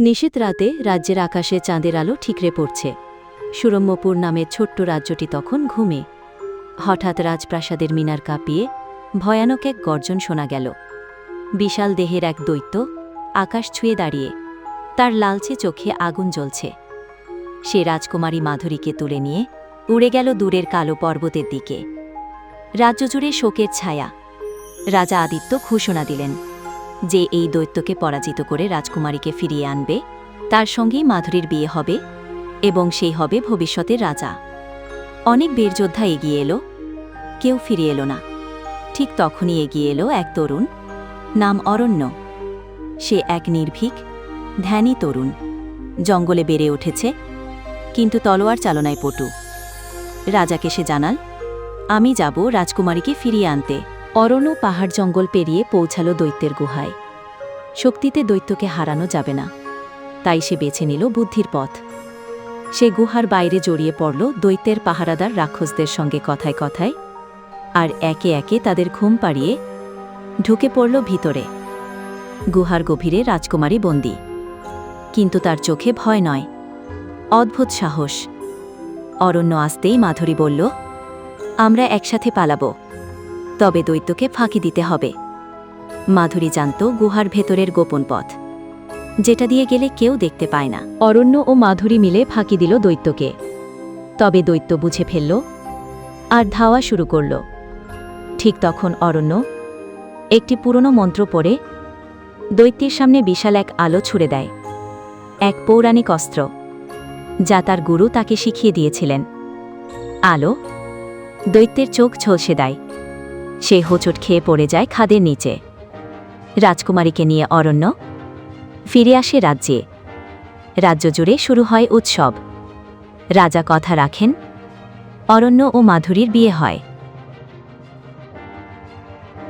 নিশীত রাতে রাজ্যের আকাশে চাঁদের আলো ঠিকরে পড়ছে। সুরম্যপুর নামের ছোট্ট রাজ্যটি তখন ঘুমে। হঠাৎ রাজপ্রাসাদের মিনার কাঁপিয়ে ভয়ানক এক গর্জন শোনা গেল। বিশাল দেহের এক দৈত্য আকাশ ছুঁয়ে দাঁড়িয়ে, তার লালচে চোখে আগুন জ্বলছে। সে রাজকুমারী মাধুরীকে তুলে নিয়ে উড়ে গেল দূরের কালো পর্বতের দিকে। রাজ্য জুড়ে শোকের ছায়া। রাজা আদিত্য ঘোষণা দিলেন যে এই দৈত্যকে পরাজিত করে রাজকুমারীকে ফিরিয়ে আনবে, তার সঙ্গেই মাধুরীর বিয়ে হবে এবং সেই হবে ভবিষ্যতের রাজা। অনেক বীরযোদ্ধা এগিয়ে এলো, কেউ ফিরে এলো না। ঠিক তখনই এগিয়ে এলো এক তরুণ নাম অরণ্য। সে এক নির্ভীক, ধ্যানী তরুণ। জঙ্গলে বেড়ে উঠেছে, কিন্তু তলোয়ার চালনায় পটু। রাজাকে সে জানাল, আমি যাব রাজকুমারীকে ফিরিয়ে আনতে। অরণ্য পাহাড় জঙ্গল পেরিয়ে পৌঁছালো দৈত্যের গুহায়। শক্তিতে দৈত্যকে হারানো যাবে না। তাই সে বেছে নিল বুদ্ধির পথ। সে গুহার বাইরে জড়িয়ে পড়ল দৈত্যের পাহারাদার রাক্ষসদের সঙ্গে কথায় কথায় আর একে একে তাদের ঘুম পাড়িয়ে ঢুকে পড়ল ভিতরে। গুহার গভীরে রাজকুমারী বন্দী। কিন্তু তার চোখে ভয় নয়। অদ্ভুত সাহস। অরণ্য আসতেই মাধুরী বলল, আমরা একসাথে পালাবো। তবে দৈত্যকে ফাঁকি দিতে হবে। মাধুরী জানত গুহার ভেতরের গোপন পথ। যেটা দিয়ে গেলে কেউ দেখতে পায় না। অরণ্য ও মাধুরী মিলে ফাঁকি দিল দৈত্যকে। তবে দৈত্য বুঝে ফেলল আর ধাওয়া শুরু করল। ঠিক তখন অরণ্য একটি পুরনো মন্ত্র পড়ে দৈত্যের সামনে বিশাল এক আলো ছুড়ে দেয়। এক পৌরাণিক অস্ত্র, যা তার গুরু তাকে শিখিয়ে দিয়েছিলেন। আলো দৈত্যের চোখ ঝলসে দেয়। সে হোঁচট খেয়ে পড়ে যায় খাদের নিচে। রাজকুমারীকে নিয়ে অরণ্য ফিরে আসে রাজ্যে। রাজ্য জুড়ে শুরু হয় উৎসব। রাজা কথা রাখেন, অরণ্য ও মাধুরীর বিয়ে হয়।